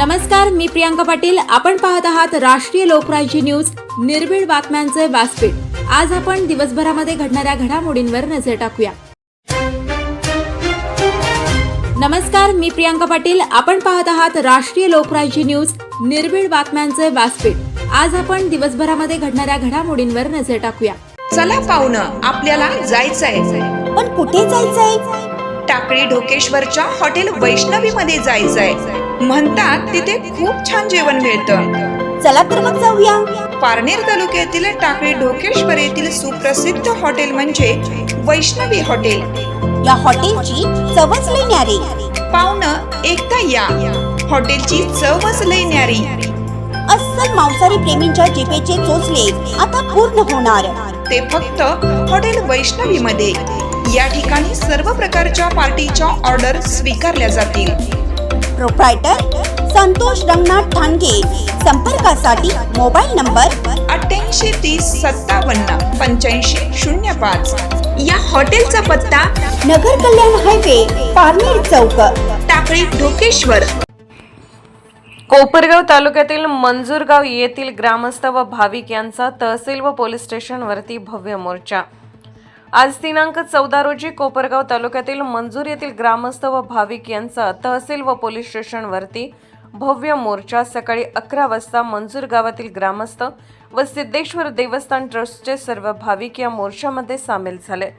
नमस्कार मी प्रियांका पाटील. आपण पाहत आहात राष्ट्रीय लोकराज्य न्यूज. निर्भीड बातम्यांचे व्यासपीठ. आज आपण दिवसभरामध्ये घडणाऱ्या घडामोडींवर नजर टाकूया. नमस्कार मी प्रियांका पाटील. आपण पाहत आहात राष्ट्रीय लोकराज्य न्यूज. निर्भीड बातम्यांचे व्यासपीठ. आज आपण दिवसभरामध्ये घडणाऱ्या घडामोडींवर नजर टाकूया. चला पाहुणं आपल्याला जायचंय. पण कुठे जायचंय? टाकळी ढोकेश्वरच्या हॉटेल वैष्णवी मध्ये जायचंय. म्हणतात तिथे खूप छान जेवण मिळतं. चला तर मग जाऊया. पारनेर तालुक्यातील टाकळी ढोकेश्वर येथील सुप्रसिद्ध हॉटेल म्हणजे वैष्णवी हॉटेल. या हॉटेलची चवच लई न्यारी. पाहुणं एकदा या. हॉटेलची चवच लई न्यारी. अस्सल मांसाहारी प्रेमींच्या जिभेचे चोचले आता पूर्ण होणार. ते फक्त हॉटेल वैष्णवी मध्ये या ठिकाणी सर्व प्रकारच्या पार्टीच्या ऑर्डर स्वीकारल्या जातील. प्रोप्रायटर संतोष रंगनाथ ठाणगे. संपर्कासाठी मोबाईल नंबर अठ्ठ्याऐंशी तीस सत्तावन्न पंच्याऐंशी शून्य पाच. या हॉटेलचा पत्ता नगर कल्याण हायवे पारनेर चौक. टाकळी ढोकेश्वर. कोपरगाव तालुक्यातील मंजूरगाव येथील ग्रामस्थ व भाविक यांचा तहसील व पोलीस स्टेशनवरती भव्य मोर्चा. आज दिनांक चौदा रोजी कोपरगाव तालुक्यातील मंजूर येथील ग्रामस्थ व भाविक यांचा तहसील व पोलीस स्टेशनवरती भव्य मोर्चा सकाळी अकरा वाजता मंजूर गावातील ग्रामस्थ व सिद्धेश्वर देवस्थान ट्रस्टचे सर्व भाविक या मोर्चामध्ये सामील झाले.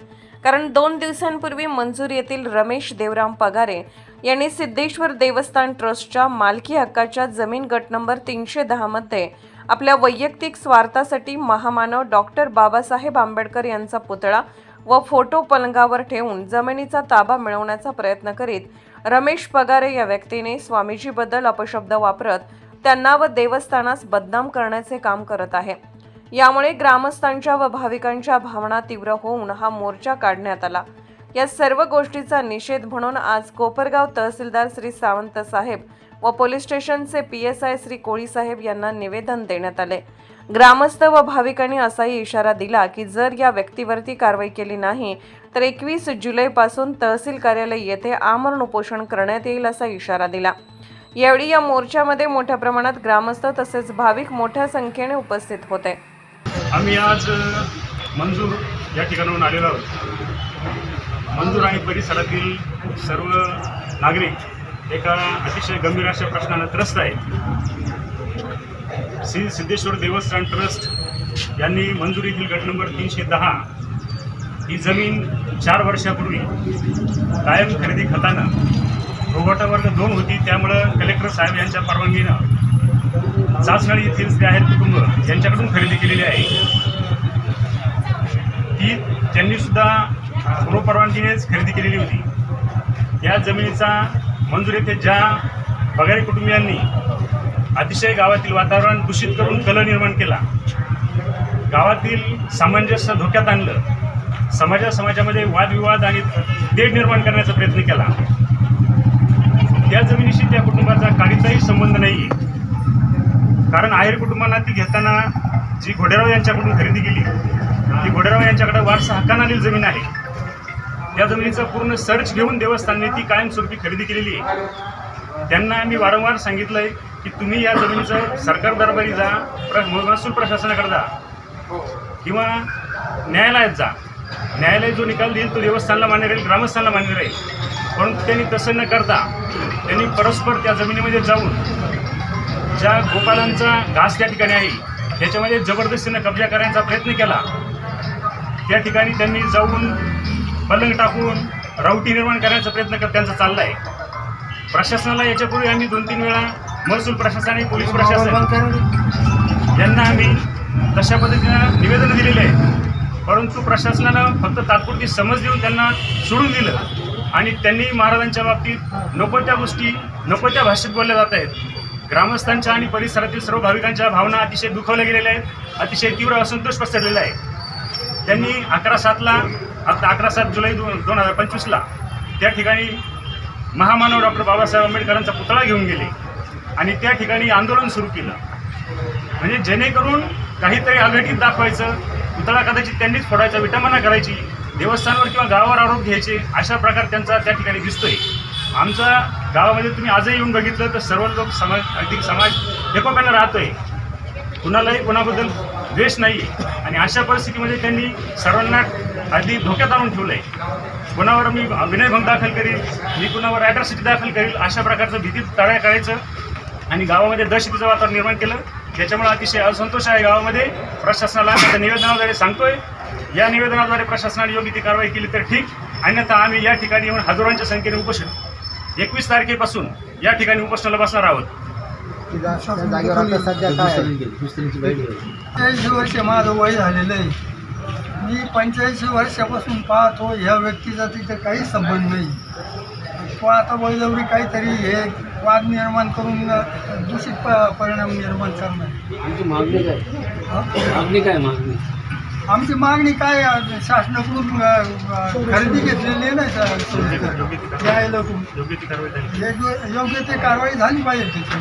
कारण दोन दिवसांपूर्वी मंजूर येथील रमेश देवराम पगारे यांनी सिद्धेश्वर देवस्थान ट्रस्टच्या मालकी हक्काच्या जमीन गट नंबर तीनशे दहामध्ये आपल्या वैयक्तिक स्वार्थासाठी महामानव डॉक्टर बाबासाहेब आंबेडकर यांचा पुतळा व फोटो पलंगावर ठेवून जमिनीचा ताबा मिळवण्याचा प्रयत्न करीत रमेश पगारे या व्यक्तीने स्वामीजीबद्दल अपशब्द वापरत त्यांना व देवस्थानास बदनाम करण्याचे काम करत आहे. यामुळे ग्रामस्थांच्या व भाविकांच्या भावना तीव्र होऊन हा मोर्चा काढण्यात आला. या सर्व गोष्टीचा निषेध म्हणून आज कोपरगाव तहसीलदार श्री सावंत साहेब व पोलीस स्टेशनचे P S I Shri Koli साहेब यांना निवेदन देण्यात आले. ग्रामस्थ व भाविकांनी असाही इशारा दिला की जर या व्यक्तीवरती कारवाई केली नाही तर एकवीस जुलैपासून तहसील कार्यालय येथे आमरण उपोषण करण्यात येईल असा इशारा दिला. यावेळी या मोर्चामध्ये मोठ्या प्रमाणात ग्रामस्थ तसेच भाविक मोठ्या संख्येने उपस्थित होते. आम्ही आज मंजूर या ठिकाणाहून आलेलो आहोत. मंजूर आणि परिसरातील सर्व नागरिक एका अतिशय गंभीर अशा प्रश्नानं त्रस्त आहे. श्री सिद्धेश्वर देवस्थान ट्रस्ट यांनी मंजुरीतील येथील गट नंबर तीनशे दहा ही जमीन चार वर्षापूर्वी कायम खरेदी खतानं रोबोटावर दोन होती. त्यामुळं कलेक्टर साहेब यांच्या परवानगीनं चाचणी येथील जे आहेत कुटुंब यांच्याकडून खरेदी केलेली आहे. ती त्यांनीसुद्धा गृहपरवानगीनेच पूर्वपरवानगीनेच खरेदी केलेली होती. या जमिनीचा मंजूर येथे ज्या बगारी कुटुंबियांनी अतिशय गावातील वातावरण दूषित करून कल निर्माण केला गावातील सामंजस्य धोक्यात आणलं समाजा समाजामध्ये वादविवाद आणि तेढ निर्माण करण्याचा प्रयत्न केला. त्या जमिनीशी त्या कुटुंबाचा काहीचाही संबंध नाही कारण आहेर कुटुंबांना ती घेताना जी घोडेराव यांच्याकडून खरेदी केली ती घोडेराव यांच्याकडे वारसा हक्कानं आलेली जमीन आहे. त्या जमिनीचा पूर्ण सर्च घेऊन देवस्थानने ती कायमस्वरूपी खरेदी केलेली आहे. त्यांना आम्ही वारंवार सांगितलंय की तुम्ही या जमिनीचं सरकार दरबारी जा प्र महसूल प्रशासनाकडे जा. किंवा न्यायालयात जा. न्यायालय जो निकाल देईल तो देवस्थानला मान्य राहील ग्रामस्थांना मान्य राहील. परंतु त्यांनी तसं न करता त्यांनी परस्पर त्या जमिनीमध्ये जाऊन ज्या गोपालांचा घास त्या ठिकाणी आहे त्याच्यामध्ये जबरदस्तीनं कब्जा करण्याचा प्रयत्न केला. त्या ठिकाणी त्यांनी जाऊन पलंग टाकून रावटी निर्माण करण्याचा प्रयत्न कर त्यांचा चालला आहे प्रशासनाला याच्यापूर्वी आम्ही दोन तीन वेळा महसूल प्रशासन आणि पोलीस प्रशासन यांना आम्ही तशा पद्धतीनं निवेदन दिलेले आहे. परंतु प्रशासनानं फक्त तात्पुरती समज देऊन त्यांना सोडून दिलं. आणि त्यांनी महाराजांच्या बाबतीत नको त्या गोष्टी नको त्या भाषेत बोलल्या जात आहेत. ग्रामस्थांच्या आणि परिसरातील सर्व भाविकांच्या भावना अतिशय दुखावल्या गेलेल्या आहेत. अतिशय तीव्र असंतोष पसरलेला आहे. त्यांनी अकरा सातला आता अकरा सात जुलै दोन दोन हजार पंचवीसला त्या ठिकाणी महामानव डॉक्टर बाबासाहेब आंबेडकरांचा पुतळा घेऊन गेले आणि त्या ठिकाणी आंदोलन सुरू केलं. म्हणजे जेणेकरून काहीतरी अघटित दाखवायचं पुतळा कदाचित त्यांनीच फोडायचा विटंबना करायची देवस्थानवर किंवा गावावर आरोप घ्यायचे अशा प्रकार त्यांचा त्या ठिकाणी दिसतोय. आमच्या गावामध्ये तुम्ही आजही येऊन बघितलं तर सर्व लोक समाज अगदी समाज एकोप्यानं राहतोय. कुणालाही कोणाबद्दल द्वेष नाही. आणि अशा परिस्थितीमध्ये त्यांनी सर्वांना अगदी धोक्यात आणून ठेवलं आहे कुणावर मी विनयभंग दाखल करील मी कुणावर ॲट्रॉसिटी दाखल करील अशा प्रकारचं भीती तळ्या करायचं आणि गावामध्ये दहशतीचं वातावरण निर्माण केलं. त्याच्यामुळे अतिशय असंतोष आहे गावामध्ये. प्रशासनाला आता निवेदनाद्वारे सांगतोय. या निवेदनाद्वारे प्रशासनाने योग्य ती कारवाई केली तर ठीक. अन्यथा आम्ही या ठिकाणी येऊन हजारोंच्या संख्येने उपोषण. एकवीस तारखेपासून या ठिकाणी उपोषणाला बसणार आहोत. त्या जागेवर आता सध्या काय आहे? पंच्याऐंशी वर्ष माझं वय झालेलं आहे. मी पंच्याऐंशी वर्षापासून पाहतो ह्या व्यक्तीचा तिथे काही संबंध नाही. तो आता बळजबरी काहीतरी हे वाद निर्माण करून दूषित प परिणाम निर्माण करणार. आमची मागणी काय? मागणी काय मागणी? आमची मागणी काय आहे? शासनाकडून अ, खरेदी घेतलेली आहे ना सा- द्यायला योग्य ती. कारवाई झाली योग्य ते कारवाई झाली पाहिजे त्याची.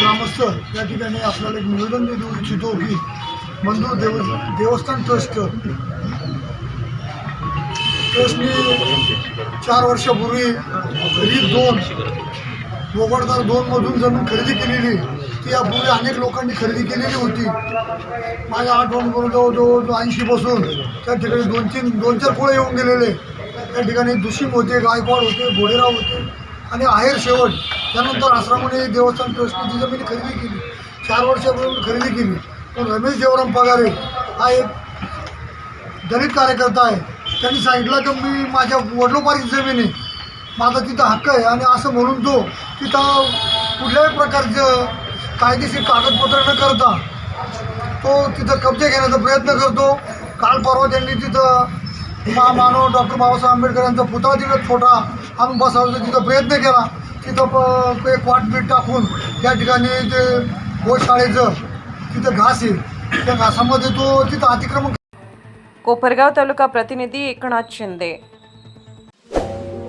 ग्रामस्थ या ठिकाणी आपल्याला एक निवेदन देऊ इच्छितो की मंजूर देव देवस्थान ट्रस्ट ट्रस्टने चार वर्षापूर्वी ही दोन वगळदार दोनमधून जमीन खरेदी केलेली. ती यापूर्वी अनेक लोकांनी खरेदी केलेली होती. माझ्या आठवणीपर्यंत जवळजवळ ऐंशीपासून त्या ठिकाणी दोन तीन दोन चार पोळे येऊन गेलेले. त्या ठिकाणी दुशीम होते गायकवाड होते घोडेराव होते आणि आहेर शेवट त्यानंतर आश्रमाने देवस्थान ट्रस्टने ती जमीन खरेदी केली. चार वर्षापूर्वी खरेदी केली. पण रमेश देवराम पगारे हा एक दलित कार्यकर्ता आहे. त्यांनी सांगितलं की मी माझ्या वडलोपारीची जमीन आहे माझा तिथं हक्क आहे आणि असं म्हणून तो तिथं कुठल्याही प्रकारचं कायदेशीर कागदपत्र न करता तो तिथं कब्जे घेण्याचा प्रयत्न करतो. काल परवा त्यांनी तिथं महामानव डॉक्टर बाबासाहेब आंबेडकर यांचा पुतळा तिथं छोटा आणून बसवण्याचा तिथं प्रयत्न केला. तिथं प एक वाटबीट टाकून त्या ठिकाणी ते गोशाळेचं तिथं घास आहे. त्या घासामध्ये तो तिथं अतिक्रमण कोपरगाव तालुका प्रतिनिधी एकनाथ शिंदे.